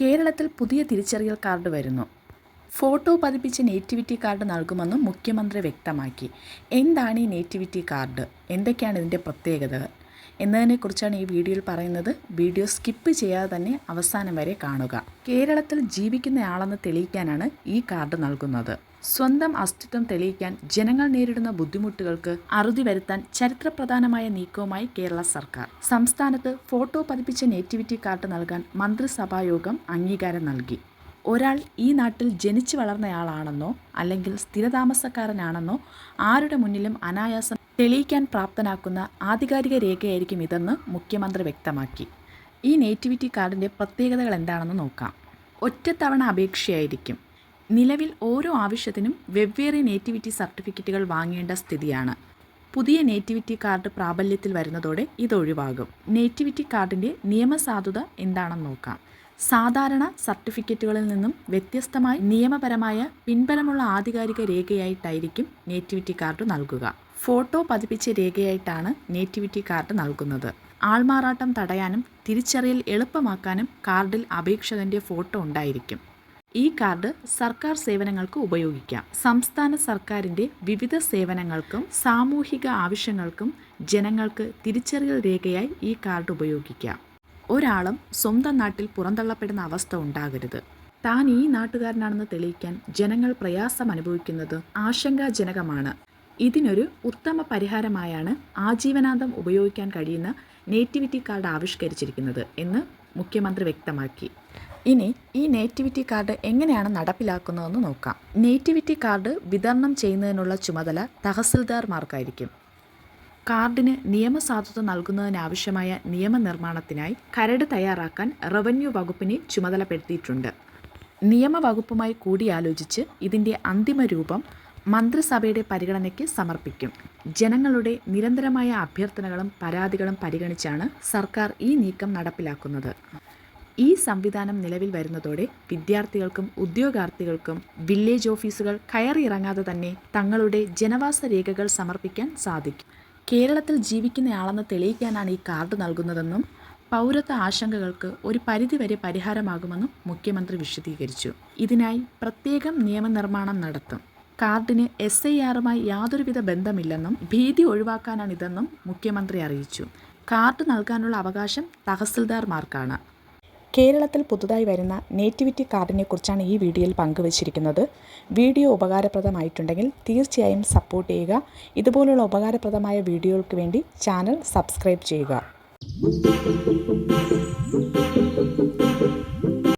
കേരളത്തിൽ പുതിയ തിരിച്ചറിയൽ കാർഡ് വരുന്നു. ഫോട്ടോ പതിപ്പിച്ച് നേറ്റിവിറ്റി കാർഡ് നൽകുമെന്നും മുഖ്യമന്ത്രി വ്യക്തമാക്കി. എന്താണ് ഈ നേറ്റിവിറ്റി കാർഡ്? എന്തൊക്കെയാണ് ഇതിന്റെ പ്രത്യേകതകൾ? എന്നതിനെക്കുറിച്ചാണ് ഈ വീഡിയോയിൽ പറയുന്നത്. വീഡിയോ സ്കിപ്പ് ചെയ്യാതെ തന്നെ അവസാനം വരെ കാണുക. കേരളത്തിൽ ജീവിക്കുന്നയാളെന്ന് തെളിയിക്കാനാണ് ഈ കാർഡ് നൽകുന്നത്. സ്വന്തം അസ്തിത്വം തെളിയിക്കാൻ ജനങ്ങൾ നേരിടുന്ന ബുദ്ധിമുട്ടുകൾക്ക് അറുതി വരുത്താൻ ചരിത്രപ്രധാനമായ നീക്കവുമായി കേരള സർക്കാർ. സംസ്ഥാനത്ത് ഫോട്ടോ പതിപ്പിച്ച നേറ്റിവിറ്റി കാർഡ് നൽകാൻ മന്ത്രിസഭായോഗം അംഗീകാരം നൽകി. ഒരാൾ ഈ നാട്ടിൽ ജനിച്ചു വളർന്നയാളാണെന്നോ അല്ലെങ്കിൽ സ്ഥിരതാമസക്കാരനാണെന്നോ ആരുടെ മുന്നിലും അനായാസം തെളിയിക്കാൻ പ്രാപ്തനാക്കുന്ന ആധികാരിക രേഖയായിരിക്കും ഇതെന്ന് മുഖ്യമന്ത്രി വ്യക്തമാക്കി. ഈ നേറ്റിവിറ്റി കാർഡിന്റെ പ്രത്യേകതകൾ എന്താണെന്ന് നോക്കാം. ഒറ്റത്തവണ അപേക്ഷയായിരിക്കും. നിലവിൽ ഓരോ ആവശ്യത്തിനും വെവ്വേറെ നേറ്റിവിറ്റി സർട്ടിഫിക്കറ്റുകൾ വാങ്ങേണ്ട സ്ഥിതിയാണ്. പുതിയ നേറ്റിവിറ്റി കാർഡ് പ്രാബല്യത്തിൽ വരുന്നതോടെ ഇതൊഴിവാകും നേറ്റിവിറ്റി കാർഡിന്റെ നിയമസാധുത എന്താണെന്ന് നോക്കാം. സാധാരണ സർട്ടിഫിക്കറ്റുകളിൽ നിന്നും വ്യത്യസ്തമായി നിയമപരമായ പിൻബലമുള്ള ആധികാരിക രേഖയായിട്ടായിരിക്കും നേറ്റിവിറ്റി കാർഡ് നൽകുക. ഫോട്ടോ പതിപ്പിച്ച രേഖയായിട്ടാണ് നേറ്റിവിറ്റി കാർഡ് നൽകുന്നത്. ആൾമാറാട്ടം തടയാനും തിരിച്ചറിയൽ എളുപ്പമാക്കാനും കാർഡിൽ അപേക്ഷകന്റെ ഫോട്ടോ ഉണ്ടായിരിക്കും. ഈ കാർഡ് സർക്കാർ സേവനങ്ങൾക്ക് ഉപയോഗിക്കാം. സംസ്ഥാന സർക്കാരിന്റെ വിവിധ സേവനങ്ങൾക്കും സാമൂഹിക ആവശ്യങ്ങൾക്കും ജനങ്ങൾക്ക് തിരിച്ചറിയൽ രേഖയായി ഈ കാർഡ് ഉപയോഗിക്കാം. ഒരാളും സ്വന്തം നാട്ടിൽ പുറന്തള്ളപ്പെടുന്ന അവസ്ഥ ഉണ്ടാകരുത്. താൻ ഈ നാട്ടുകാരനാണെന്ന് തെളിയിക്കാൻ ജനങ്ങൾ പ്രയാസം അനുഭവിക്കുന്നത് ആശങ്കാജനകമാണ്. ഇതിനൊരു ഉത്തമ പരിഹാരമായാണ് ആജീവനാന്തം ഉപയോഗിക്കാൻ കഴിയുന്ന നേറ്റിവിറ്റി കാർഡ് ആവിഷ്കരിച്ചിരിക്കുന്നത് എന്ന് മുഖ്യമന്ത്രി വ്യക്തമാക്കി. ഇനി ഈ നേറ്റിവിറ്റി കാർഡ് എങ്ങനെയാണ് നടപ്പിലാക്കുന്നതെന്ന് നോക്കാം. നേറ്റിവിറ്റി കാർഡ് വിതരണം ചെയ്യുന്നതിനുള്ള ചുമതല തഹസിൽദാർമാർക്കായിരിക്കും. കാർഡിന് നിയമസാധുത നൽകുന്നതിനാവശ്യമായ നിയമനിർമ്മാണത്തിനായി കരട് തയ്യാറാക്കാൻ റവന്യൂ വകുപ്പിനെ ചുമതലപ്പെടുത്തിയിട്ടുണ്ട്. നിയമവകുപ്പുമായി കൂടിയാലോചിച്ച് ഇതിന്റെ അന്തിമ രൂപം മന്ത്രിസഭയുടെ പരിഗണനയ്ക്ക് സമർപ്പിക്കും. ജനങ്ങളുടെ നിരന്തരമായ അഭ്യർത്ഥനകളും പരാതികളും പരിഗണിച്ചാണ് സർക്കാർ ഈ നീക്കം നടപ്പിലാക്കുന്നത്. ഈ സംവിധാനം നിലവിൽ വരുന്നതോടെ വിദ്യാർത്ഥികൾക്കും ഉദ്യോഗാർത്ഥികൾക്കും വില്ലേജ് ഓഫീസുകൾ കയറിയിറങ്ങാതെ തന്നെ തങ്ങളുടെ ജനവാസ രേഖകൾ സമർപ്പിക്കാൻ സാധിക്കും. കേരളത്തിൽ ജീവിക്കുന്നയാളെന്ന് തെളിയിക്കാനാണ് ഈ കാർഡ് നൽകുന്നതെന്നും പൗരത്വ ആശങ്കകൾക്ക് ഒരു പരിധിവരെ പരിഹാരമാകുമെന്നും മുഖ്യമന്ത്രി വിശദീകരിച്ചു. ഇതിനായി പ്രത്യേകം നിയമനിർമ്മാണം നടത്തും. കാർഡിന് എസ് ഐ ആറുമായി യാതൊരുവിധ ബന്ധമില്ലെന്നും ഭീതി ഒഴിവാക്കാനാണിതെന്നും മുഖ്യമന്ത്രി അറിയിച്ചു. കാർഡ് നൽകാനുള്ള അവകാശം തഹസിൽദാർമാർക്കാണ്. കേരളത്തിൽ പുതുതായി വരുന്ന നേറ്റിവിറ്റി കാർഡിനെ കുറിച്ചാണ് ഈ വീഡിയോയിൽ പങ്കുവച്ചിരിക്കുന്നത്. വീഡിയോ ഉപകാരപ്രദമായിട്ടുണ്ടെങ്കിൽ തീർച്ചയായും സപ്പോർട്ട് ചെയ്യുക. ഇതുപോലുള്ള ഉപകാരപ്രദമായ വീഡിയോകൾക്ക് വേണ്ടി ചാനൽ സബ്സ്ക്രൈബ് ചെയ്യുക.